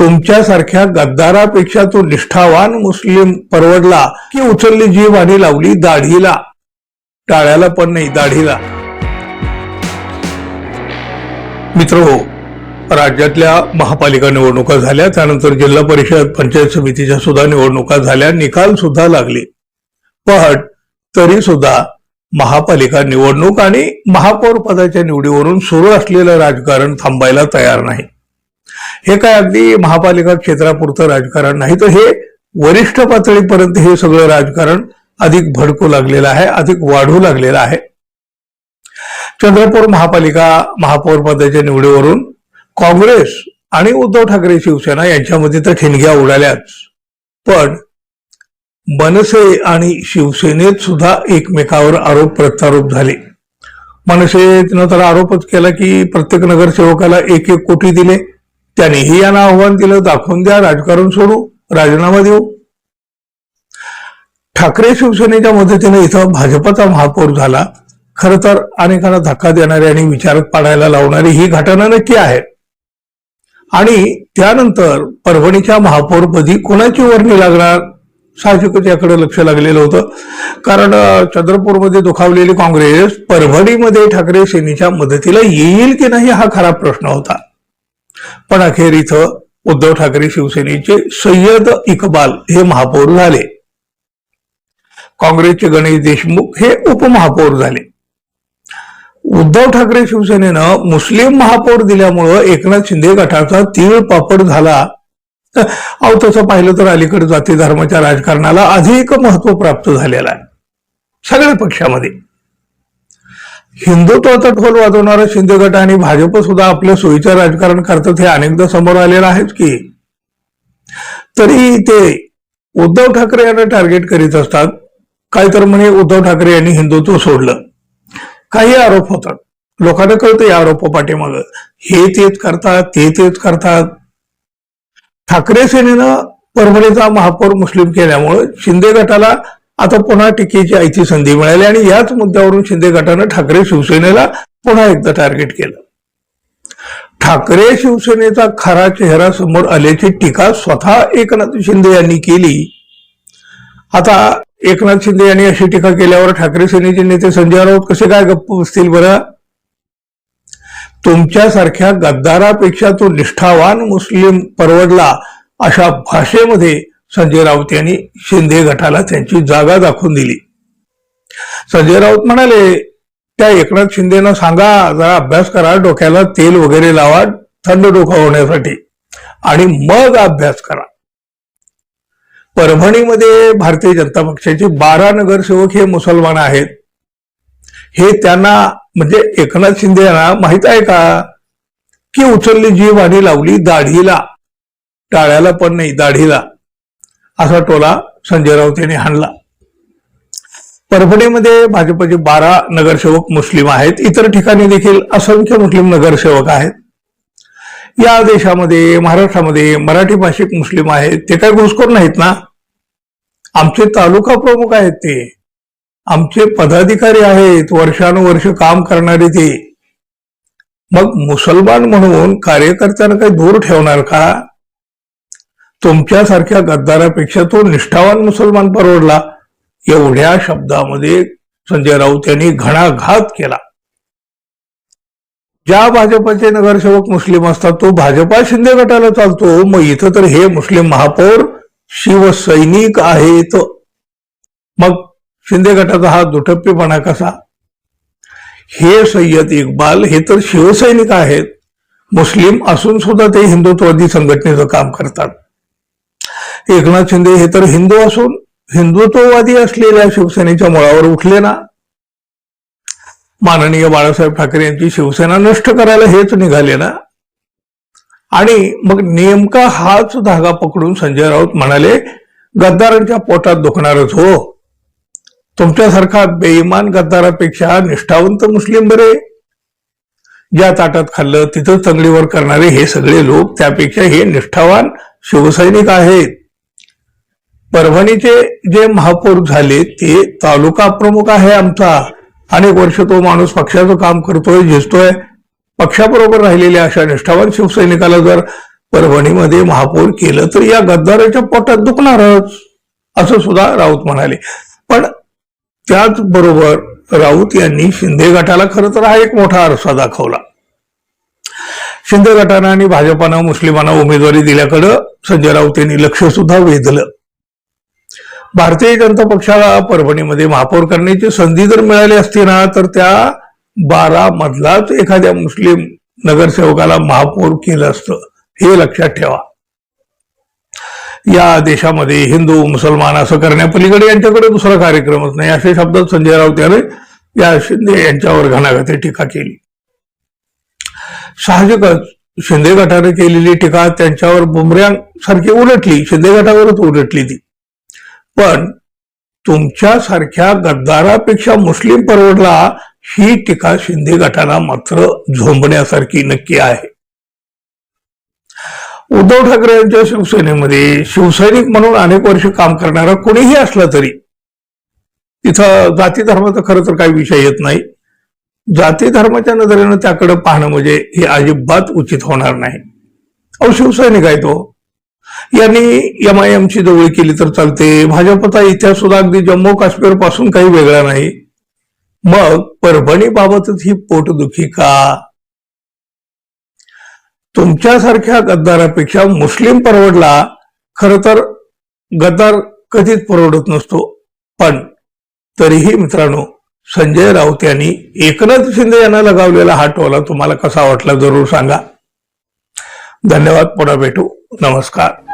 तुमच्यासारख्या गद्दारापेक्षा तो निष्ठावान मुस्लिम परवडला की उचलली जीव आणि लावली दाढीला. टाळ्याला पण नाही दाढीला. मित्र हो राज्यातल्या महापालिका निवडणुका झाल्या त्यानंतर जिल्हा परिषद पंचायत समितीच्या सुद्धा निवडणुका झाल्या निकाल सुद्धा लागले. पण तरी सुद्धा महापालिका निवडणूक आणि महापौर पदाच्या निवडीवरून सुरू असलेलं राजकारण थांबायला तयार नाही. हे काय अगदी महापालिका क्षेत्रापुरतं राजकारण नाही. तर हे वरिष्ठ पातळीपर्यंत हे सगळं राजकारण अधिक भडकू लागलेलं आहे अधिक वाढू लागलेलं आहे. चंद्रपूर महापालिका महापौर पदाच्या निवडीवरून काँग्रेस आणि उद्धव ठाकरे शिवसेना यांच्यामध्ये तर ठिणग्या उडाल्याच. पण मनसे आणि शिवसेनेत सुद्धा एकमेकावर आरोप प्रत्यारोप झाले. मनसेनं तर आरोपच केला की प्रत्येक नगरसेवकाला एक एक कोटी दिले. त्यांनीही यांना आव्हान दिलं दाखवून द्या राजकारण सोडू राजीनामा देऊ. ठाकरे शिवसेनेच्या मदतीने इथं भाजपचा महापौर झाला. खर तर अनेकांना धक्का देणारी आणि विचारात पाडायला लावणारी ही घटना नक्की आहे. आणि त्यानंतर परभणीच्या महापौरपदी कोणाची वर्णी लागणार? साहजिकच याकडे लक्ष लागलेलं होतं. कारण चंद्रपूरमध्ये दुखावलेली काँग्रेस परभणीमध्ये ठाकरे सेनेच्या मदतीला येईल की नाही हा खरा प्रश्न होता. पण अखेर इथं उद्धव ठाकरे शिवसेनेचे सय्यद इकबाल हे महापौर झाले. काँग्रेसचे गणेश देशमुख हे उपमहापौर झाले. उद्धव ठाकरे शिवसेनेनं मुस्लिम महापौर दिल्यामुळं एकनाथ शिंदे गटाचा तीळ पापड झाला. अहो तसं पाहिलं तर अलीकडे जाती धर्माच्या राजकारणाला अधिक महत्त्व प्राप्त झालेलं आहे. सगळ्या पक्षामध्ये. हिंदुत्वाचा ढोल वाजवणारा शिंदे गट आणि भाजप सुद्धा आपल्या सोयीचं राजकारण करतात हे अनेकदा समोर आलेलं आहेच की. तरी ते उद्धव ठाकरे यांना टार्गेट करीत असतात. काय तर म्हणे उद्धव ठाकरे यांनी हिंदुत्व सोडलं. काही आरोप होतात. लोकांना कळतं या आरोप पाठीमाग हे तेच करतात ते तेच करतात. ठाकरे सेनेनं परभणीचा महापौर मुस्लिम केल्यामुळे शिंदे गटाला आता पुन्हा टीकेची आयची संधी मिळाली आणि याच मुद्द्यावरून शिंदे गटानं ठाकरे शिवसेनेला पुन्हा एकदा टार्गेट केलं. ठाकरे शिवसेनेचा खरा चेहरा समोर आल्याची टीका स्वतः एकनाथ शिंदे यांनी केली. आता एकनाथ शिंदे यांनी अशी टीका केल्यावर ठाकरे सेनेचे नेते संजय राऊत कसे काय गप्प बसतील बरं? तुमच्यासारख्या गद्दारापेक्षा तो निष्ठावान मुस्लिम परवडला अशा भाषेमध्ये संजय राऊत यांनी शिंदे गटाला त्यांची जागा दाखवून दिली. संजय राऊत म्हणाले त्या एकनाथ शिंदेनं सांगा जरा अभ्यास करा डोक्याला तेल वगैरे लावा थंड डोकं होण्यासाठी. आणि मग अभ्यास करा. परभणीमध्ये भारतीय जनता पक्षाचे बारा नगरसेवक हे मुसलमान आहेत. हे त्यांना म्हणजे एकनाथ शिंदे यांना माहीत आहे का? की उचलली जीव आणि लावली दाढीला. टाळ्याला पण नाही दाढीला. असा टोला संजय राऊत यांनी हाणला. परभणीमध्ये भाजपचे बारा नगरसेवक मुस्लिम आहेत. इतर ठिकाणी देखील असंख्य मुस्लिम नगरसेवक आहेत. या देशामध्ये महाराष्ट्रामध्ये मराठी भाषिक मुस्लिम आहेत. ते काय घुसखोर नाहीत ना? आमचे तालुका प्रमुख आहेत ते. आमचे पदाधिकारी आहेत. वर्षानुवर्ष काम करणारे ते. मग मुसलमान म्हणून कार्यकर्त्यांना काही दूर ठेवणार का? तुमच्यासारख्या गद्दारापेक्षा तो निष्ठावान मुसलमान परवडला? एवढ्या शब्दामध्ये संजय राऊत यांनी घणाघात केला. ज्या भाजपाचे नगरसेवक मुस्लिम असतात तो भाजपा शिंदे गटाला चालतो. मग इथं तर हे मुस्लिम महापौर शिवसैनिक आहेत. मग शिंदे गटाचा हा दुटप्पीपणा कसा? हे सय्यद इक्बाल हे तर शिवसैनिक आहेत. मुस्लिम असून सुद्धा ते हिंदुत्ववादी संघटनेचं काम करतात. एकनाथ शिंदे हे तर हिंदू असून हिंदुत्ववादी असलेल्या शिवसेनेच्या मुळावर उठले ना. माननीय बाळासाहेब ठाकरे यांची शिवसेना नष्ट करायला हेच निघाले ना. आणि मग नेमका हाच धागा पकडून संजय राऊत म्हणाले गद्दारांच्या पोटात दुखणारच हो. तुमच्यासारखा बेईमान गद्दारापेक्षा निष्ठावंत मुस्लिम बरे. ज्या ताटात खाल्लं तिथं तंगडीवर करणारे हे सगळे लोक त्यापेक्षा हे निष्ठावान शिवसैनिक आहेत. परभणीचे जे महापौर झाले ते तालुका प्रमुख आहे आमचा. अनेक वर्ष तो माणूस पक्षाचं काम करतोय झिजतोय पक्षाबरोबर राहिलेल्या अशा निष्ठावान शिवसैनिकाला जर परभणीमध्ये महापौर केलं तर या गद्दाराच्या पोटात दुखणारच असं सुद्धा राऊत म्हणाले. पण त्याचबरोबर राऊत यांनी शिंदे गटाला खरं तर हा एक मोठा आरसा दाखवला. शिंदे गटानं आणि भाजपानं मुस्लिमांना उमेदवारी दिल्याकडं संजय राऊत यांनी लक्ष सुद्धा वेधलं. भारतीय जनता पक्षाला परभणीमध्ये महापौर करण्याची संधी जर मिळाली असती ना तर त्या बारा मधलाच एखाद्या मुस्लिम नगरसेवकाला महापौर केलं असतं. हे लक्षात ठेवा. या देशामध्ये हिंदू मुसलमान असं करण्यापलीकडे यांच्याकडे दुसरा कार्यक्रमच नाही. असे शब्दात संजय राऊत याने या शिंदे यांच्यावर घणाघाती टीका केली. साहजिकच शिंदे गटाने केलेली टीका त्यांच्यावर बुमऱ्यांसारखी उलटली. शिंदे गटावरच उलटली ती. पण तुमच्यासारख्या गद्दारापेक्षा मुस्लिम परवडला ही टीका शिंदे गटाला मात्र झोंबण्यासारखी नक्की आहे. उद्धव ठाकरे यांच्या शिवसेनेमध्ये शिवसैनिक म्हणून अनेक वर्ष काम करणारा कोणीही असला तरी तिथं जाती धर्माचा खरं तर काही विषय येत नाही. जाती धर्माच्या नजरेनं त्याकडे पाहणं म्हणजे हे अजिबात उचित होणार नाही. अहो शिवसैनिक आहे तो. यांनी एम आय एमची जवळ केली तर चालते. भाजपचा इतिहास सुद्धा अगदी जम्मू काश्मीरपासून काही वेगळा नाही. मग परभणी बाबतच ही पोटदुखी का? तुमच्यासारख्या गद्दारापेक्षा मुस्लिम परवडला खर तर गद्दार कधीच परवडत नसतो. पण तरीही मित्रांनो संजय राऊत यांनी एकनाथ शिंदे यांना लगावलेला हा टोला तुम्हाला कसा वाटला जरूर सांगा. धन्यवाद पुन्हा भेटू. नमस्कार.